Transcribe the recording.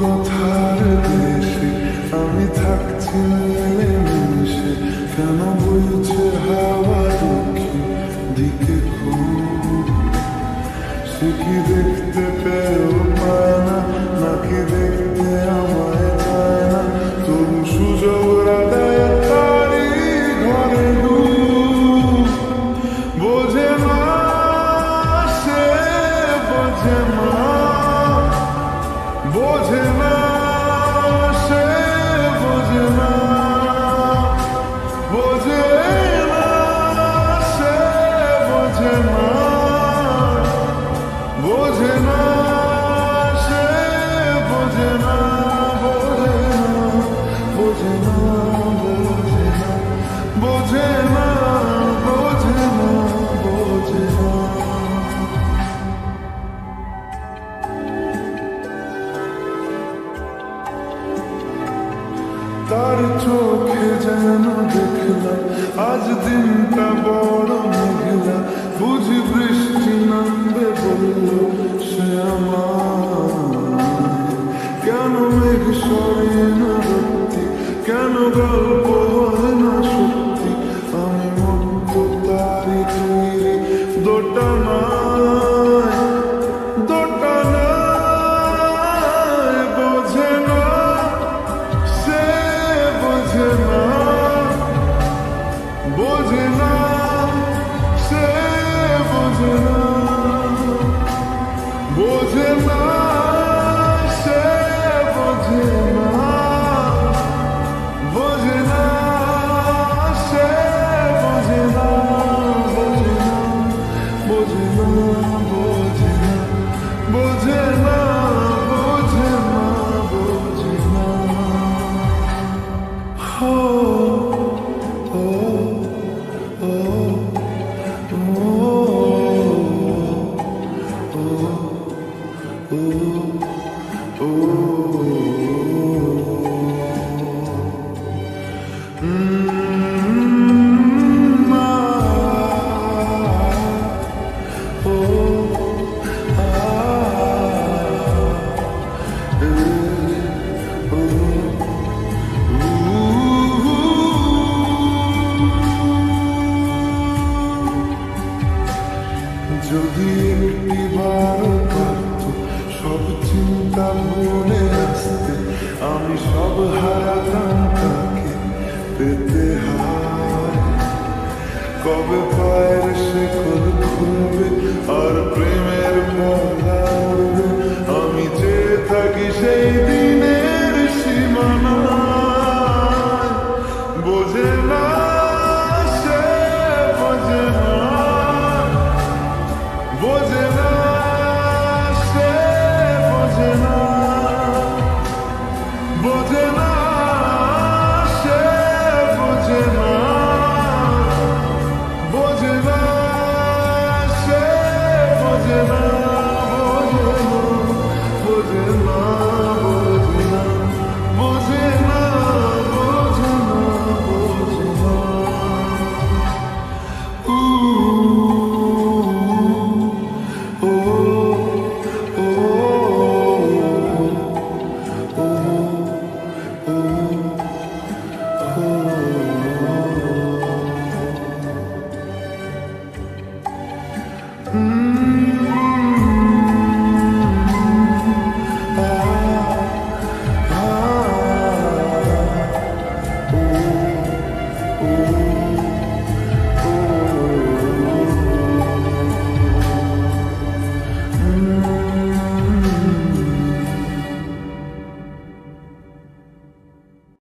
কথার দেশে আমি থাকছি মিলেমিশে কেন বলছে হাওয়া নাকি দেখতে পেও পায় না নাকি দেখতে আমায় পায় না? তবু সুযোগ রাধায় তারি ঘরে বোঝে মা সে বোঝে মা বোঝে মা চোখে যেন দেখলাম আজ দিনটা বড় মেঘলা বুঝি বৃষ্টি নামবে বলল সে আমার হারাতাম তাকে পেতে হার কবে পায়ের সে